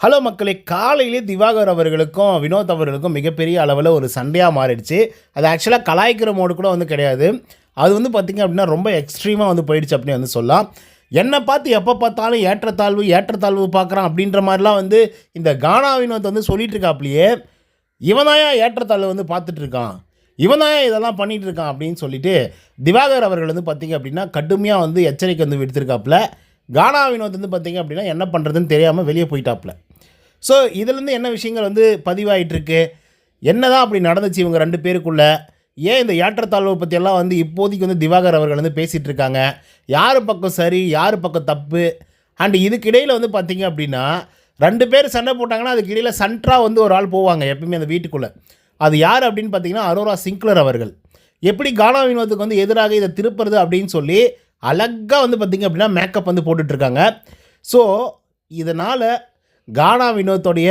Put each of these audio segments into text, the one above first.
Hello மக்களே காலையிலே திவாகர் அவர்களுக்கும் வினோத் அவர்களுக்கும் மிகப்பெரிய அளவில் ஒரு சண்டையாக மாறிடுச்சு. அது ஆக்சுவலாக கலாய்க்கிற மோடு கூட வந்து கிடையாது. அது வந்து பார்த்திங்க அப்படின்னா ரொம்ப எக்ஸ்ட்ரீமாக வந்து போயிடுச்சு அப்படின்னு வந்து சொல்லலாம். என்னை பார்த்து எப்போ பார்த்தாலும் ஏற்றத்தாழ்வு ஏற்றத்தாழ்வு பார்க்குறான் அப்படின்ற மாதிரிலாம் வந்து இந்த கானா வினோத் வந்து சொல்லிட்டு இருக்காப்லையே இவனாயா ஏற்றத்தாழ்வு வந்து பார்த்துட்ருக்கான் இவனாயா இதெல்லாம் பண்ணிகிட்ருக்கான் இருக்கான் அப்படின்னு சொல்லிட்டு திவாகர் அவர்கள் வந்து பார்த்திங்க அப்படின்னா கடுமையாக வந்து எச்சரிக்கை வந்து விடுத்திருக்காப்புல கானா வினோத் வந்து பார்த்திங்க அப்படின்னா என்ன பண்ணுறதுன்னு தெரியாமல் வெளியே போயிட்டாப்புல ஸோ இதுலேருந்து என்ன விஷயங்கள் வந்து பதிவாயிட்டிருக்கு? என்ன தான் அப்படி நடந்துச்சு இவங்க ரெண்டு பேருக்குள்ளே? ஏன் இந்த ஏற்றத்தாழ்வை பற்றியெல்லாம் வந்து இப்போதைக்கு வந்து திவாகர் அவர்கள் வந்து பேசிகிட்டு இருக்காங்க யார் பக்கம் சரி யார் பக்கம் தப்பு? அண்ட் இதுக்கிடையில் வந்து பார்த்திங்க அப்படின்னா ரெண்டு பேர் சண்டை போட்டாங்கன்னா அதுக்கு இடையில் சென்ட்ராக வந்து ஒரு ஆள் போவாங்க எப்பயுமே அந்த வீட்டுக்குள்ளே. அது யார் அப்படின்னு பார்த்தீங்கன்னா அரோரா சிங்க்லர் அவர்கள். எப்படி கானா வினோத்துக்கு வந்து எதிராக இதை திருப்புறது அப்படின்னு சொல்லி அழகாக வந்து பார்த்திங்க அப்படின்னா மேக்கப் வந்து போட்டுட்ருக்காங்க ஸோ இதனால் கானா வினோத்தோடைய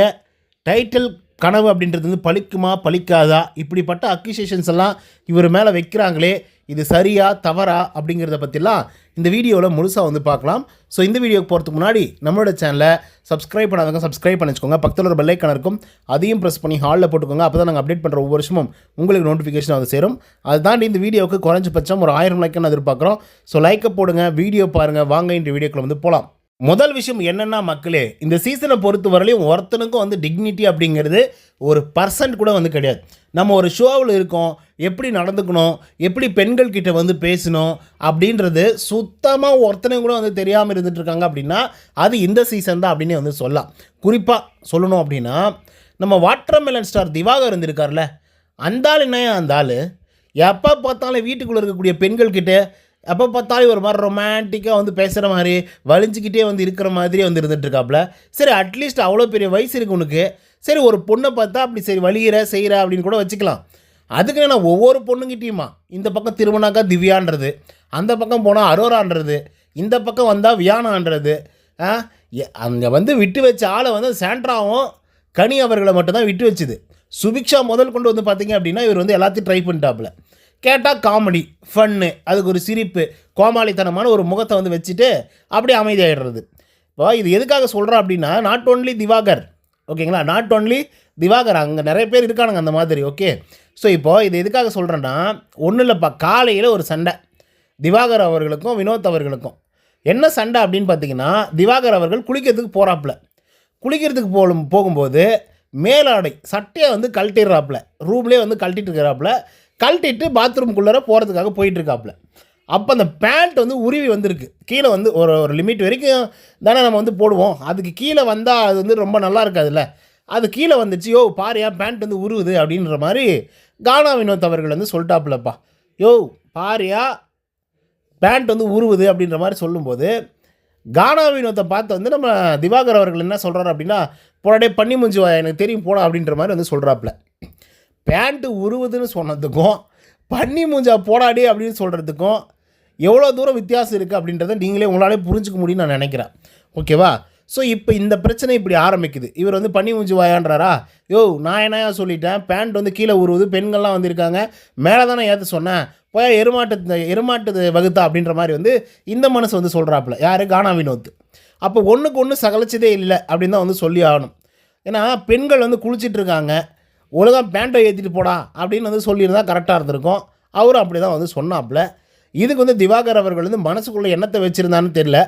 டைட்டில் கனவு அப்படின்றது வந்து பலிக்குமா பலிக்காதா இப்படிப்பட்ட அக்யூசேஷன்ஸ் எல்லாம் இவர் மேலே வைக்கிறாங்களே இது சரியா தவறா அப்படிங்கிறத பற்றிலாம் இந்த வீடியோவில் முழுசாக வந்து பார்க்கலாம். ஸோ இந்த வீடியோக்கு போகிறதுக்கு முன்னாடி நம்மளோட சேனலை சப்ஸ்கிரைப் பண்ணாதவங்க சப்ஸ்கிரைப் பண்ணி வச்சுக்கோங்க பக்கத்தில் ஒரு பெல்லைக்கன் இருக்கும். அதையும் ப்ரெஸ் பண்ணி ஹாலில் போட்டுக்கோங்க. அப்போ தான் நாங்கள் அப்டேட் பண்ணுற ஒவ்வொரு வருஷமும் உங்களுக்கு நோட்டிஃபிகேஷன் வந்து சேரும். அது தாண்டி இந்த வீடியோவுக்கு குறைஞ்சபட்சம் ஒரு ஆயிரம் லைக்கன் எதிர்பார்க்குறோம். ஸோ லைக்கை போடுங்க வீடியோ பாருங்கள் வாங்க இந்த வீடியோக்குள்ள வந்து போகலாம் முதல் விஷயம் என்னென்னா மக்களே இந்த சீசனை பொறுத்த வரலையும் ஒருத்தனுக்கும் வந்து டிக்னிட்டி அப்படிங்கிறது ஒரு பர்சன்ட் கூட வந்து கிடையாது. நம்ம ஒரு ஷோவில் இருக்கோம் எப்படி நடந்துக்கணும் எப்படி பெண்கள் கிட்ட வந்து பேசணும் அப்படின்றது சுத்தமாக ஒருத்தனையும் கூட வந்து தெரியாமல் இருந்துட்டு இருக்காங்க அப்படின்னா அது இந்த சீசன் தான் அப்படின்னு வந்து சொல்லலாம். குறிப்பாக சொல்லணும் அப்படின்னா நம்ம வாட்டர்மெலன் ஸ்டார் திவாகர் இருந்திருக்கார்ல அந்த ஆள் என்ன அந்த ஆள்? எப்போ பார்த்தாலும் வீட்டுக்குள்ளே இருக்கக்கூடிய பெண்கள்கிட்ட எப்போ பார்த்தாலும் ஒரு மாதிரி ரொமான்டிக்காக வந்து பேசுகிற மாதிரி வலிஞ்சிக்கிட்டே வந்து இருக்கிற மாதிரி வந்து இருந்துகிட்ருக்காப்புல சரி அட்லீஸ்ட் அவ்வளோ பெரிய வயசு இருக்குது உனக்கு. சரி ஒரு பொண்ணை பார்த்தா அப்படி சரி வலிகிற செய்கிற அப்படின்னு கூட வச்சுக்கலாம். அதுக்கு நான் ஒவ்வொரு பொண்ணுங்கிட்டேயுமா இந்த பக்கம் திருமணாக்கா திவ்யான்றது அந்த பக்கம் போனால் அரோரான்றது இந்த பக்கம் வந்தால் வியானான்றது அங்கே வந்து விட்டு வச்ச ஆளை வந்து சாண்ட்ராவும் கனி அவர்களை மட்டும்தான் விட்டு வச்சுது. சுபிக்ஷா முதல் கொண்டு வந்து பார்த்தீங்க அப்படின்னா இவர் வந்து எல்லாத்தையும் ட்ரை பண்ணிட்டாப்புல கேட்டால் காமெடி ஃபன்னு அதுக்கு ஒரு சிரிப்பு கோமாளித்தனமான ஒரு முகத்தை வந்து வச்சுட்டு அப்படியே அமைதியாகிடுறது இப்போ இது எதுக்காக சொல்கிறோம் அப்படின்னா நாட் ஓன்லி திவாகர் ஓகேங்களா? நாட் ஓன்லி திவாகர் அங்கே நிறைய பேர் இருக்கானுங்க அந்த மாதிரி ஓகே? ஸோ இப்போது இது எதுக்காக சொல்கிறேன்னா ஒன்றும் இல்லைப்பா காலையில் ஒரு சண்டை. திவாகர் அவர்களுக்கும் வினோத் அவர்களுக்கும். என்ன சண்டை அப்படின்னு பார்த்தீங்கன்னா திவாகர் அவர்கள் குளிக்கிறதுக்கு போகிறாப்புல குளிக்கிறதுக்கு போகும் போகும்போது மேலாடை சட்டையை வந்து கழட்டிடுறாப்புல. ரூம்லேயே வந்து கழட்டிட்டு இருக்கிறாப்புல. கழட்டிட்டு பாத்ரூம்குள்ளார போகிறதுக்காக போயிட்டுருக்காப்புல. அப்போ அந்த பேண்ட் வந்து உருவி வந்திருக்கு. கீழே வந்து ஒரு ஒரு லிமிட் வரைக்கும் தானே நம்ம வந்து போடுவோம். அதுக்கு கீழே வந்தால் அது வந்து ரொம்ப நல்லா இருக்காதுல்ல. அது கீழே வந்துச்சு யோ பாரியா பேண்ட் வந்து உருவுது அப்படின்ற மாதிரி கானா வினோத் அவர்கள் வந்து சொல்லிட்டாப்புலப்பா. யோ பாரியா பேண்ட் வந்து உருவுது அப்படின்ற மாதிரி சொல்லும்போது கானா வினோத்தை பார்த்து வந்து நம்ம திவாகர் அவர்கள் என்ன சொல்கிறாரு அப்படின்னா போடாடே பண்ணி முஞ்சி எனக்கு தெரியும் போடா அப்படின்ற மாதிரி வந்து சொல்கிறாப்புல பேண்ட்டு உருவுதுன்னு சொன்னதுக்கும் பன்னி மூஞ்சா போடாடி அப்படின்னு சொல்கிறதுக்கும் எவ்வளோ தூரம் வித்தியாசம் இருக்குது அப்படின்றத நீங்களே உங்களாலே புரிஞ்சுக்க முடியும்னு நான் நினைக்கிறேன். ஓகேவா ஸோ இப்போ இந்த பிரச்சனை இப்படி ஆரம்பிக்குது. இவர் வந்து பண்ணி மூஞ்சி வாயான்றாரா? யோ நான் என்னையா சொல்லிட்டேன்? பேண்ட் வந்து கீழே உருவுது பெண்கள்லாம் வந்திருக்காங்க. மேலே தானே ஏற்ற சொன்னேன். போய் எருமாட்டு எருமாட்டு வகுத்தா அப்படின்ற மாதிரி வந்து இந்த மனசு வந்து சொல்கிறாப்புல யார்? கானா வினோத். அப்போ ஒன்றுக்கு ஒன்று சகலிச்சதே இல்லை அப்படின்னு தான் வந்து சொல்லி ஆகணும். ஏன்னா பெண்கள் வந்து குளிச்சிட்டு இருக்காங்க. ஒழுங்காக பேண்ட்டை ஏற்றிட்டு போடா அப்படின்னு வந்து சொல்லியிருந்தா கரெக்டாக இருந்திருக்கும். அவரும் அப்படி தான் வந்து சொன்னாப்புல. இதுக்கு வந்து திவாகர் அவர்கள் வந்து மனசுக்குள்ளே என்னத்தை வச்சுருந்தான்னு தெரில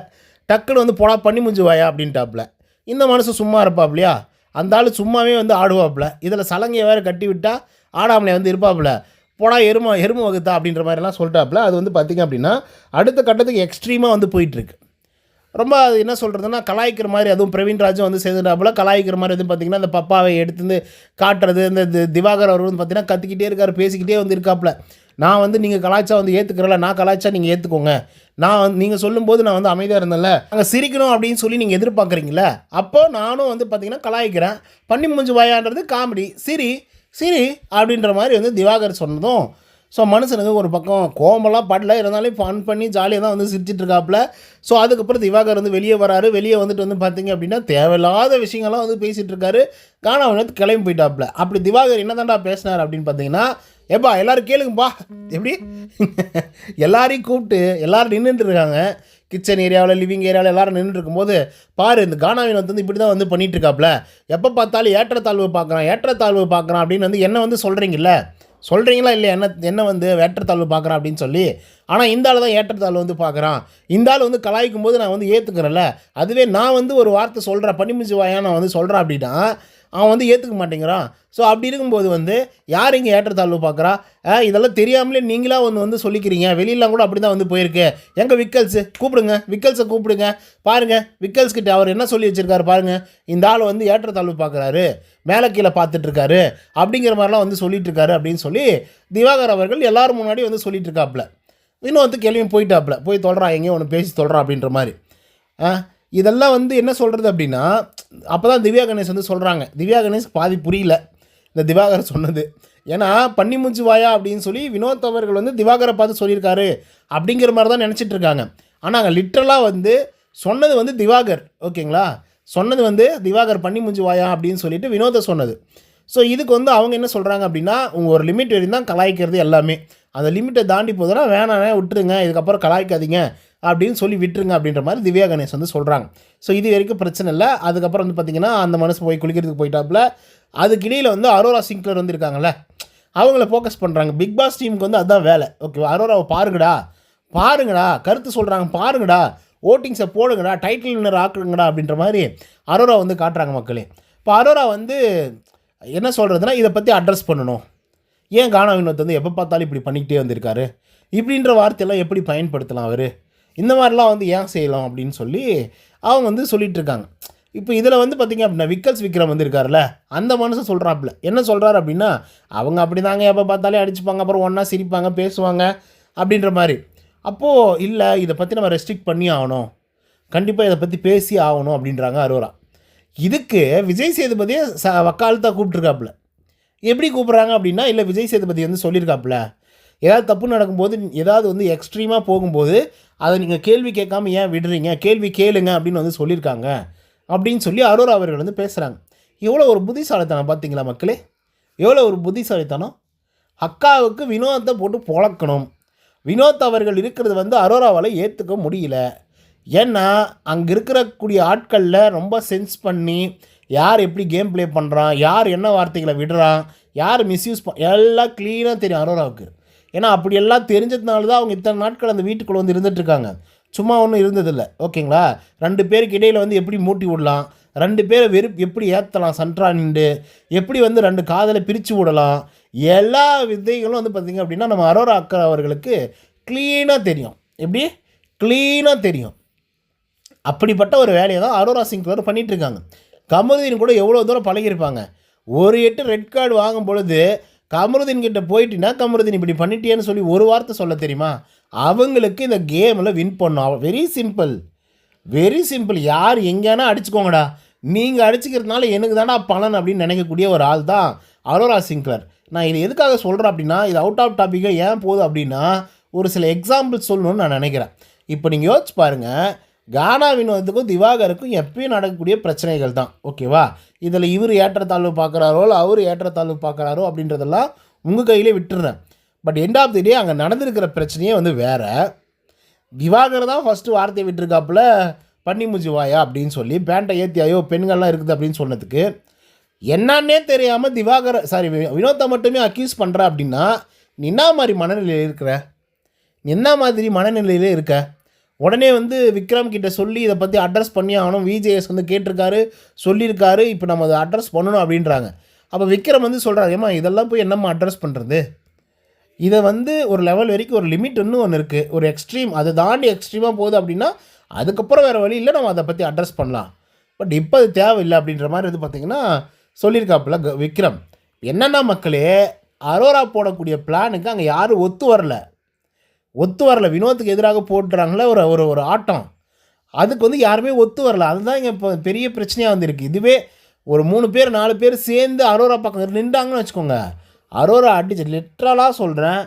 டக்குன்னு வந்து போடா பண்ணி முடிஞ்சுவாயா அப்படின்ட்டாப்புல. இந்த மனசு சும்மா இருப்பாப்லையா அந்த ஆள் சும்மாவே வந்து ஆடுவாப்புல. இதில் சலங்கையை வேறு கட்டி விட்டால் ஆடாமலே வந்து இருப்பாப்புல. போடா எரும எரும வகுத்தா அப்படின்ற மாதிரிலாம் சொல்லிட்டாப்புல. அது வந்து பார்த்திங்க அப்படின்னா அடுத்த கட்டத்துக்கு எக்ஸ்ட்ரீமாக வந்து போயிட்டுருக்கு ரொம்ப அது என்ன சொல்கிறதுனா கலாய்க்கிற மாதிரி அதுவும் பிரவீன் ராஜும் வந்து செய்துட்டாப்புல கலாய்க்கிற மாதிரி எதுவும் பார்த்திங்கன்னா அந்த பப்பாவை எடுத்து வந்து காட்டுறது இந்த திவாகர் அவர் வந்து பார்த்திங்கன்னா கத்திக்கிட்டே இருக்கார் பேசிக்கிட்டே வந்து இருக்காப்புல. நான் வந்து நீங்கள் கலாய்ச்சா வந்து ஏற்றுக்கிறல நான் கலாய்ச்சா நீங்கள் ஏற்றுக்கோங்க நான் வந்து நீங்கள் சொல்லும்போது நான் வந்து அமைதியாக இருந்தேன்ல. அங்கே சிரிக்கணும் அப்படின்னு சொல்லி நீங்கள் எதிர்பார்க்குறீங்களே அப்போ நானும் வந்து பார்த்திங்கன்னா கலாய்க்கிறேன். பண்ணி முடிஞ்சு வாயான்றது காமெடி. சிரி சிரி அப்படின்ற மாதிரி வந்து திவாகர் சொன்னதும் ஸோ மனுஷனுக்கு ஒரு பக்கம் கோமெல்லாம் படல. இருந்தாலும் ஃபன் பண்ணி ஜாலியாக தான் வந்து சிரிச்சிட்டு இருக்காப்புல. ஸோ அதுக்கப்புறம் திவாகர் வந்து வெளியே வராரு. வெளியே வந்துட்டு வந்து பார்த்தீங்க அப்படின்னா தேவையில்லாத விஷயங்கள்லாம் வந்து பேசிகிட்டு இருக்காரு. காணா வந்து கிளம்பி போயிட்டாப்புல. அப்படி திவாகர் என்ன தாண்டா பேசினார் அப்படின்னு பார்த்தீங்கன்னா ஏப்பா எல்லோரும் கேளுங்கப்பா. எப்படி? எல்லாரையும் கூப்பிட்டு எல்லோரும் நின்றுட்டு இருக்காங்க. கிச்சன் ஏரியாவில் லிவிங் ஏரியாவில் எல்லோரும் நின்றுட்டு இருக்கும்போது பாரு இந்த கானா வினோத் வந்து இப்படி தான் வந்து பண்ணிகிட்ருக்காப்புல இருக்காப்ல எப்போ பார்த்தாலும் ஏற்றத்தாழ்வு பார்க்குறான் ஏற்றத்தாழ்வு பார்க்குறான் அப்படின்னு வந்து என்ன வந்து சொல்கிறீங்கல்ல சொல்கிறீங்களா இல்லையா? என்ன என்ன வந்து ஏற்றத்தாழ்வு பார்க்குறான் அப்படின்னு சொல்லி. ஆனால் இந்த ஆள் தான் ஏற்றத்தாழ்வு வந்து பார்க்குறான். இந்த ஆள் வந்து கலாய்க்கும் போது நான் வந்து ஏற்றுக்கிறேன்ல அதுவே நான் வந்து ஒரு வார்த்தை சொல்கிறேன் பண்ணிமிச்சு வாயா நான் வந்து சொல்கிறேன் அப்படின்னா அவன் வந்து ஏற்றுக்க மாட்டேங்கிறான். ஸோ அப்படி இருக்கும்போது வந்து யார் இங்கே ஏற்றத்தாழ்வு பார்க்குறா இதெல்லாம் தெரியாமலே நீங்களாக வந்து வந்து சொல்லிக்கிறீங்க. வெளியிலாம் கூட அப்படி தான் வந்து போயிருக்கு. எங்கள் விக்கல்ஸு? கூப்பிடுங்க. விக்கல்ஸை கூப்பிடுங்க. பாருங்கள் விக்கல்ஸ் கிட்ட அவர் என்ன சொல்லி வச்சிருக்காரு பாருங்கள் இந்த ஆள் வந்து ஏற்றத்தாழ்வு பார்க்குறாரு மேலே கீழே பார்த்துட்ருக்காரு அப்படிங்கிற மாதிரிலாம் வந்து சொல்லிகிட்ருக்காரு அப்படின்னு சொல்லி திவாகர் அவர்கள் எல்லாரும் முன்னாடி வந்து சொல்லிகிட்ருக்காப்புல இன்னும் வந்து கேள்வியும் போயிட்டாப்புல. போய் தொல்றான் எங்கேயும் ஒன்று பேசி தொல்றான் அப்படின்ற மாதிரி. ஆ, இதெல்லாம் வந்து என்ன சொல்கிறது அப்படின்னா அப்போ தான் திவ்யா கணேஷ் வந்து சொல்கிறாங்க திவ்யா கணேஷ் பாதி புரியல. இந்த திவாகர் சொன்னது. ஏன்னா பன்னிமுச்சு வாயா? அப்படின்னு சொல்லி வினோத் அவர்கள் வந்து திவாகரை பார்த்து சொல்லியிருக்காரு அப்படிங்கிற மாதிரி தான் நினச்சிட்டு இருக்காங்க. ஆனால் அங்கே லிட்ரலாக வந்து சொன்னது வந்து திவாகர். ஓகேங்களா? சொன்னது வந்து திவாகர் பன்னிமுஞ்சு வாயா அப்படின்னு சொல்லிட்டு வினோதை சொன்னது. ஸோ இதுக்கு வந்து அவங்க என்ன சொல்கிறாங்க அப்படின்னா உங்கள் ஒரு லிமிட் வரையும் தான் கலாய்க்கிறது எல்லாமே. அந்த லிமிட்டை தாண்டி போதுன்னா வேணானே விட்டுருங்க. இதுக்கப்புறம் கலாய்க்காதீங்க. அப்படின்னு சொல்லி விட்டுருங்க அப்படின்ற மாதிரி திவ்யா கணேஷ் வந்து சொல்கிறாங்க ஸோ இது வரைக்கும் பிரச்சனை இல்லை. அதுக்கப்புறம் வந்து பார்த்திங்கன்னா அந்த மனசு போய் குளிக்கிறதுக்கு போயிட்டாப்புல. அதுக்கிடையில் வந்து அரோரா சிங்க்லர் வந்து இருக்காங்கல்ல அவங்கள ஃபோக்கஸ் பண்ணுறாங்க பிக் பாஸ் டீமுக்கு வந்து அதுதான் வேலை. ஓகே அரோராவை பாருங்கடா. பாருங்கடா. கருத்து சொல்கிறாங்க பாருங்கடா. ஓட்டிங்ஸை போடுங்கடா. டைட்டில் வின்னர் ஆக்குங்கடா அப்படின்ற மாதிரி அரோரா வந்து காட்டுறாங்க மக்களே. இப்போ அரோரா வந்து என்ன சொல்கிறதுனா இதை பற்றி அட்ரஸ் பண்ணணும். ஏன் கானா வினோத் வந்து எப்போ பார்த்தாலும் இப்படி பண்ணிக்கிட்டே வந்திருக்காரு? இப்படின்ற வார்த்தையெல்லாம் எப்படி பயன்படுத்தலாம் அவர்? இந்த மாதிரிலாம் வந்து ஏன் செய்யலாம் அப்படின்னு சொல்லி அவங்க வந்து சொல்லிகிட்ருக்காங்க இப்போ இதில் வந்து பார்த்திங்க அப்படின்னா விக்கல்ஸ் விக்ரம் வந்து இருக்கார்ல அந்த மனுஷன் சொல்கிறாப்புல என்ன சொல்கிறாரு அப்படின்னா அவங்க அப்படி தாங்க எப்போ பார்த்தாலே அடிச்சுப்பாங்க அப்புறம் ஒன்றா சிரிப்பாங்க பேசுவாங்க அப்படின்ற மாதிரி. அப்போது இல்லை இதை பற்றி நம்ம ரெஸ்ட்ரிக்ட் பண்ணி ஆகணும். கண்டிப்பாக இதை பற்றி பேசி ஆகணும் அப்படின்றாங்க அரோரா. இதுக்கு விஜய் சேதுபதியே ச வக்காலத்தாக கூப்பிட்ருக்காப்புல எப்படி கூப்பிட்றாங்க அப்படின்னா இல்லை விஜய் சேதுபதி வந்து சொல்லியிருக்காப்புல. ஏதாவது தப்பு நடக்கும்போது ஏதாவது வந்து எக்ஸ்ட்ரீமாக போகும்போது அதை நீங்கள் கேள்வி கேட்காம ஏன் விடுறீங்க? கேள்வி கேளுங்க அப்படின்னு வந்து சொல்லியிருக்காங்க. அப்படின்னு சொல்லி அரோரா அவர்கள் வந்து பேசுகிறாங்க எவ்வளோ ஒரு புத்திசாலித்தனம் பார்த்தீங்களா மக்களே? எவ்வளோ ஒரு புத்திசாலித்தனம்? அக்காவுக்கு வினோத்தை போட்டு பொழக்கணும். வினோத் அவர்கள் இருக்கிறது வந்து அரோராவால் ஏற்றுக்க முடியல. ஏன்னா அங்கே இருக்கக்கூடிய ஆட்களில் ரொம்ப சென்ஸ் பண்ணி யார் எப்படி கேம் ப்ளே பண்ணுறான் யார் என்ன வார்த்தைகளை விடுறான்? யார் மிஸ்யூஸ் ப எல்லாம் க்ளீனாக தெரியும் அரோராவுக்கு. ஏன்னா அப்படியெல்லாம் தெரிஞ்சதுனால தான் அவங்க இத்தனை நாட்கள் அந்த வீட்டுக்குள்ளே வந்து இருந்துட்டு இருக்காங்க சும்மா ஒன்றும் இருந்ததில்லை. ஓகேங்களா? ரெண்டு பேருக்கு இடையில் வந்து எப்படி மூட்டி விடலாம்? ரெண்டு பேரை வெறுப்பு எப்படி ஏற்றலாம் சன்ட்ரா நின்று எப்படி வந்து ரெண்டு காதலை பிரித்து விடலாம்? எல்லா விதைகளும் வந்து பார்த்திங்க அப்படின்னா நம்ம அரோரா அக்கா அவர்களுக்கு க்ளீனாக தெரியும். எப்படி? க்ளீனாக தெரியும். அப்படிப்பட்ட ஒரு வேலையை தான் அரோரா சிங் வந்து பண்ணிகிட்ருக்காங்க இருக்காங்க. கமருதீன் கூட எவ்வளோ தூரம் பழகியிருப்பாங்க. ஒரு எட்டு ரெட் கார்டு வாங்கும் பொழுது கமருதீன் கிட்ட போயிட்டினா கமருதீன் இப்படி பண்ணிட்டேன்னு சொல்லி ஒரு வார்த்தை சொல்ல தெரியுமா? அவங்களுக்கு இந்த கேமில் வின் பண்ணும். வெரி சிம்பிள் வெரி சிம்பிள் யார் எங்கேனா அடிச்சுக்கோங்கடா. நீங்கள் அடிச்சுக்கிறதுனால எனக்கு தானா பலன் அப்படின்னு நினைக்கக்கூடிய ஒரு ஆள் தான் அரோரா சிங்க்லர். நான் இது எதுக்காக சொல்கிறேன் அப்படின்னா இது அவுட் ஆஃப் டாப்பிக்காக ஏன் போகுது அப்படின்னா ஒரு சில எக்ஸாம்பிள் சொல்லணும்னு நான் நினைக்கிறேன். இப்போ நீங்கள் யோசிச்சு பாருங்கள் கானா வினோத்துக்கும் திவாகருக்கும் எப்பயும் நடக்கக்கூடிய பிரச்சனைகள் தான் ஓகேவா? இதில் இவர் ஏற்றத்தாழ்வு பார்க்குறாரோ இல்லை அவர் ஏற்றத்தாழ்வு பார்க்குறாரோ அப்படின்றதெல்லாம் உங்கள் கையிலே விட்டுறேன். But end of the day அங்கே நடந்திருக்கிற பிரச்சனையே வந்து வேறு. திவாகர் தான் ஃபஸ்ட்டு வார்த்தையை விட்டுருக்காப்புல பண்ணி வாயா அப்படின்னு சொல்லி பேண்ட்டை ஏற்றியாயோ பெண்கள்லாம் இருக்குது அப்படின்னு சொன்னதுக்கு என்னன்னே தெரியாமல் திவாகர் சாரி வினோத்தை மட்டுமே அக்யூஸ் பண்ணுற அப்படின்னா நீ என்ன மாதிரி மனநிலையில் இருக்கிற? நீ என்ன மாதிரி மனநிலையில் இருக்க? உடனே வந்து விக்ரம் கிட்ட சொல்லி இதை பற்றி அட்ரஸ் பண்ணி ஆகணும். விஜேஎஸ் வந்து கேட்டிருக்காரு சொல்லியிருக்காரு. இப்போ நம்ம அதை அட்ரஸ் பண்ணணும் அப்படின்றாங்க. அப்போ விக்ரம் வந்து சொல்கிறாங்க ஏம்மா இதெல்லாம் போய் என்னம்மா அட்ரஸ் பண்ணுறது இதை வந்து ஒரு லெவல் வரைக்கும் ஒரு லிமிட் ஒன்று இருக்குது ஒரு எக்ஸ்ட்ரீம் அதை தாண்டி எக்ஸ்ட்ரீமாக போகுது அப்படின்னா அதுக்கப்புறம் வேறு வழி இல்லை நம்ம அதை பற்றி அட்ரஸ் பண்ணலாம். பட் இப்போ அது தேவையில்லை அப்படின்ற மாதிரி இது பார்த்திங்கன்னா சொல்லியிருக்காப்புல க- விக்ரம். என்னென்ன மக்களே அரோரா போடக்கூடிய பிளானுக்கு அங்கே யாரும் ஒத்து வரல. ஒத்து வரல. வினோத்துக்கு எதிராக போட்டுறாங்களே ஒரு ஒரு ஒரு ஆட்டம். அதுக்கு வந்து யாருமே ஒத்து வரல. அதுதான் இங்கே இப்போ பெரிய பிரச்சனையாக வந்திருக்கு. இதுவே ஒரு மூணு பேர் நாலு பேர் சேர்ந்து அரோரா பக்கம் நின்றாங்கன்னு வச்சுக்கோங்க. அரோரா அடிச்சு லிட்ரலாக சொல்கிறேன்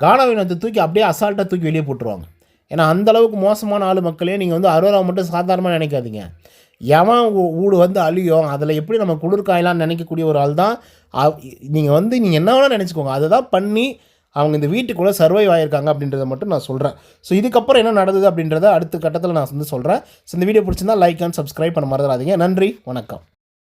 கானா வினோத்தை தூக்கி அப்படியே அசால்ட்டாக தூக்கி வெளியே போட்டுருவாங்க. ஏன்னா அந்த அளவுக்கு மோசமான ஆள் மக்களே நீங்கள் வந்து அரோரா மட்டும் சாதாரணமாக நினைக்காதீங்க. எவன் ஊடு வந்து அழியும் அதில் எப்படி நம்ம குளிர்காயலாம்னு நினைக்கக்கூடிய ஒரு ஆள் தான் நீங்கள் வந்து நீங்கள் என்ன வேணால் நினச்சிக்கோங்க. அதை தான் பண்ணி அவங்க இந்த வீட்டுக்குள்ளே சர்வைவ் ஆகியிருக்காங்க அப்படின்றத மட்டும் நான் சொல்கிறேன் ஸோ இதுக்கப்புறம் என்ன நடந்தது அப்படின்றத அடுத்த கட்டத்தில் நான் வந்து சொல்கிறேன் ஸோ இந்த வீடியோ பிடிச்சிருந்தா லைக் அண்ட் சப்ஸ்கிரைப் பண்ண மறந்துடாதீங்க. நன்றி. வணக்கம்.